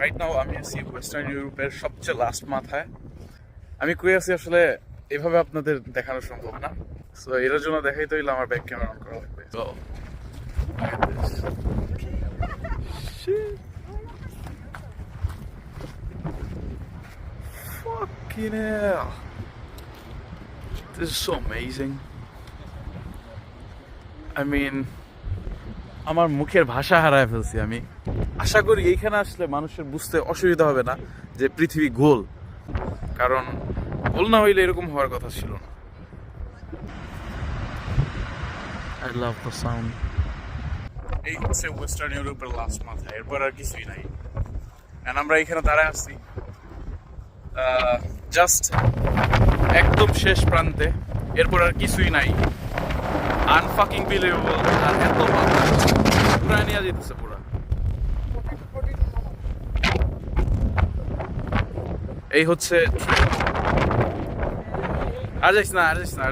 Right now আমি আছি western ইউরোপের সবচেয়ে লাস্ট মাথায় আমি কই আছি আসলে এভাবে আপনাদের দেখানো সম্ভব না সো এর জন্য দেখাইতে হইলে আমার ব্যাক ক্যামেরা অন করা লাগবে তো Fucking hell. This is so amazing. I mean, আমার মুখের ভাষা হারায় ফেলছি আমি। আশা করি এইখানে আসলে মানুষের বুঝতে অসুবিধা হবে না যে পৃথিবী গোল। কারণ গোল না হইলে এরকম হওয়ার কথা ছিল না। আই লাভ দ্য সাউন্ড এই হচ্ছে ওয়েস্টার্ন ইউরোপের লাস্ট মাথা এরপর আর কিছুই নাই। And আমরা এখানে দাঁড়ায় আছি। জাস্ট একদম শেষ প্রান্তে এরপর আর কিছুই নাই। আনফাকিং বিলিভেবল আর এত নিয়ে যেতেছে পুরা এই হচ্ছে আর যাইস না আর যাইস না।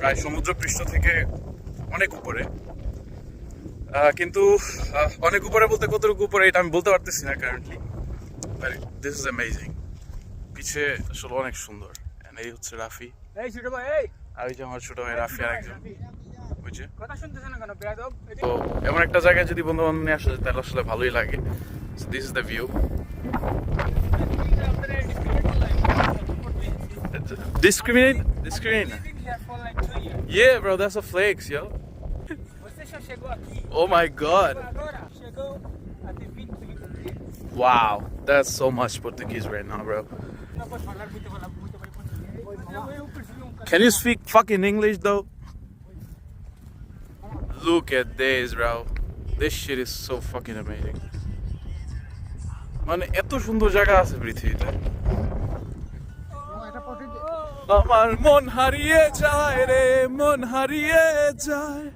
প্রায় সমুদ্র পৃষ্ঠ থেকে অনেক উপরে কিন্তু অনেক উপরে বলতে কতটুকু উপরে এটা আমি বলতে পারতেছি না কারেন্টলি দিস ইজ অ্যামেজিং পিছে আসলে অনেক সুন্দর। এই হচ্ছে রাফি। আর ওই যে আমার ছোট ভাই রাফি আর একজন। বেয়াদব? তো এমন একটা জায়গায় যদি বন্ধু বান্ধব নিয়ে আসা তাহলে আসলে ভালোই লাগে। This is the view Discriminate? Discriminate? Yeah, bro, that's a flex, yo. Você já chegou aqui Oh my god. agora? Chegou a ter 20 minutos. Wow, that's so much Portuguese right now, bro. Não pode falar muito, falar muito bem português. Não, eu percebi um cara. Can you speak fucking English though? Look at this, bro. This shit is so fucking amazing. মানে এত সুন্দর জায়গা আছে পৃথিবীতে আমার মন হারিয়ে যায় রে মন হারিয়ে যায়।